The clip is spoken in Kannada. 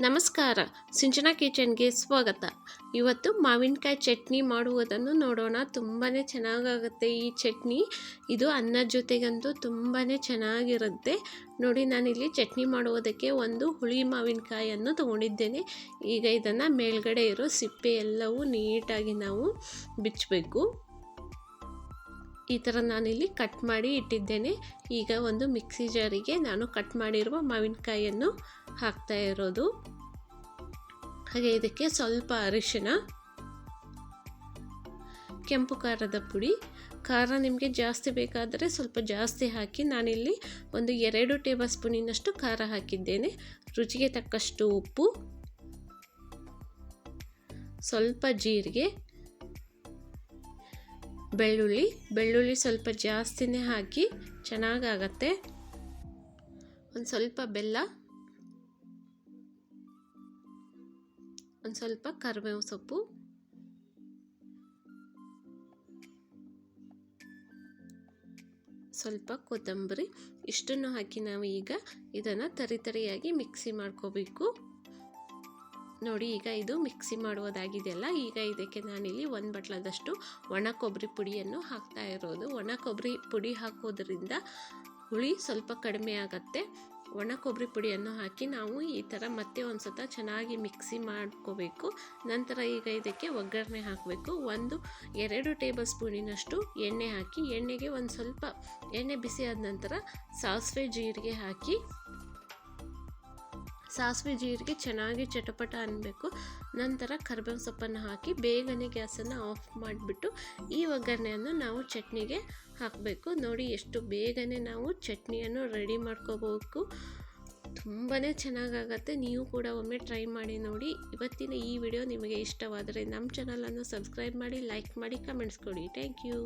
ನಮಸ್ಕಾರ. ಸಿಂಚನಾ ಕಿಚನ್ಗೆ ಸ್ವಾಗತ. ಇವತ್ತು ಮಾವಿನಕಾಯಿ ಚಟ್ನಿ ಮಾಡುವುದನ್ನು ನೋಡೋಣ. ತುಂಬಾ ಚೆನ್ನಾಗಾಗುತ್ತೆ ಈ ಚಟ್ನಿ. ಇದು ಅನ್ನ ಜೊತೆಗಂತೂ ತುಂಬಾ ಚೆನ್ನಾಗಿರುತ್ತೆ. ನೋಡಿ, ನಾನಿಲ್ಲಿ ಚಟ್ನಿ ಮಾಡುವುದಕ್ಕೆ ಒಂದು ಹುಳಿ ಮಾವಿನಕಾಯಿಯನ್ನು ತೊಗೊಂಡಿದ್ದೇನೆ. ಈಗ ಇದನ್ನು ಮೇಲ್ಗಡೆ ಇರೋ ಸಿಪ್ಪೆ ಎಲ್ಲವೂ ನೀಟಾಗಿ ನಾವು ಬಿಚ್ಚಬೇಕು. ಈ ಥರ ನಾನಿಲ್ಲಿ ಕಟ್ ಮಾಡಿ ಇಟ್ಟಿದ್ದೇನೆ. ಈಗ ಒಂದು ಮಿಕ್ಸಿ ಜಾರಿಗೆ ನಾನು ಕಟ್ ಮಾಡಿರುವ ಮಾವಿನಕಾಯಿಯನ್ನು ಹಾಕ್ತಾ ಇರೋದು. ಹಾಗೆ ಇದಕ್ಕೆ ಸ್ವಲ್ಪ ಅರಿಶಿನ, ಕೆಂಪು ಖಾರದ ಪುಡಿ. ಖಾರ ನಿಮಗೆ ಜಾಸ್ತಿ ಬೇಕಾದರೆ ಸ್ವಲ್ಪ ಜಾಸ್ತಿ ಹಾಕಿ ನಾನಿಲ್ಲಿ ಒಂದು ಎರಡು ಟೇಬಲ್ ಸ್ಪೂನಿನಷ್ಟು ಖಾರ ಹಾಕಿದ್ದೇನೆ. ರುಚಿಗೆ ತಕ್ಕಷ್ಟು ಉಪ್ಪು, ಸ್ವಲ್ಪ ಜೀರಿಗೆ ಬೆಳ್ಳುಳ್ಳಿ ಬೆಳ್ಳುಳ್ಳಿ ಸ್ವಲ್ಪ ಜಾಸ್ತಿನೇ ಹಾಕಿ ಚೆನ್ನಾಗಾಗತ್ತೆ. ಒಂದು ಸ್ವಲ್ಪ ಬೆಲ್ಲ, ಒಂದು ಸ್ವಲ್ಪ ಕರಿಬೇವು ಸೊಪ್ಪು. ಸ್ವಲ್ಪ ಕೊತ್ತಂಬರಿ, ಇಷ್ಟನ್ನು ಹಾಕಿ ನಾವು ಈಗ ಇದನ್ನು ತರಿತರಿಯಾಗಿ ಮಿಕ್ಸಿ ಮಾಡ್ಕೋಬೇಕು. ನೋಡಿ, ಈಗ ಇದು ಮಿಕ್ಸಿ ಮಾಡುವುದಾಗಿದೆಯಲ್ಲ, ಈಗ ಇದಕ್ಕೆ ನಾನಿಲ್ಲಿ ಒಂದು ಬಟ್ಲದಷ್ಟು ಒಣ ಕೊಬ್ಬರಿ ಪುಡಿಯನ್ನು ಹಾಕ್ತಾ ಇರೋದು. ಒಣ ಕೊಬ್ಬರಿ ಪುಡಿ ಹಾಕೋದ್ರಿಂದ ಹುಳಿ ಸ್ವಲ್ಪ ಕಡಿಮೆ ಆಗುತ್ತೆ. ಒಣ ಕೊಬ್ಬರಿ ಪುಡಿಯನ್ನು ಹಾಕಿ ನಾವು ಈ ಥರ ಮತ್ತೆ ಒಂದು ಸತ ಚೆನ್ನಾಗಿ ಮಿಕ್ಸಿ ಮಾಡ್ಕೋಬೇಕು. ನಂತರ ಈಗ ಇದಕ್ಕೆ ಒಗ್ಗರಣೆ ಹಾಕಬೇಕು. ಒಂದು, ಎರಡು ಟೇಬಲ್ ಸ್ಪೂನಿನಷ್ಟು ಎಣ್ಣೆ ಹಾಕಿ, ಎಣ್ಣೆಗೆ ಒಂದು ಸ್ವಲ್ಪ ಎಣ್ಣೆ ಬಿಸಿ ಆದ ನಂತರ ಸಾಸಿವೆ ಜೀರಿಗೆ ಹಾಕಿ ಸಾಸಿವೆ ಜೀರಿಗೆ ಚೆನ್ನಾಗಿ ಚಟಪಟ ಅನ್ನಬೇಕು ನಂತರ ಕರ್ಬೇವು ಸೊಪ್ಪನ್ನು ಹಾಕಿ ಬೇಗನೆ ಗ್ಯಾಸನ್ನು ಆಫ್ ಮಾಡಿಬಿಟ್ಟು ಈ ಒಗ್ಗರಣೆಯನ್ನು ನಾವು ಚಟ್ನಿಗೆ ಹಾಕಬೇಕು. ನೋಡಿ ಎಷ್ಟು ಬೇಗನೆ ನಾವು ಚಟ್ನಿಯನ್ನು ರೆಡಿ ಮಾಡ್ಕೋಬೇಕು. ತುಂಬಾ ಚೆನ್ನಾಗಾಗತ್ತೆ. ನೀವು ಕೂಡ ಒಮ್ಮೆ ಟ್ರೈ ಮಾಡಿ ನೋಡಿ. ಇವತ್ತಿನ ಈ ವಿಡಿಯೋ ನಿಮಗೆ ಇಷ್ಟವಾದರೆ ನಮ್ಮ ಚಾನಲನ್ನು ಸಬ್ಸ್ಕ್ರೈಬ್ ಮಾಡಿ, ಲೈಕ್ ಮಾಡಿ, ಕಮೆಂಟ್ಸ್ ಕೊಡಿ. Thank you.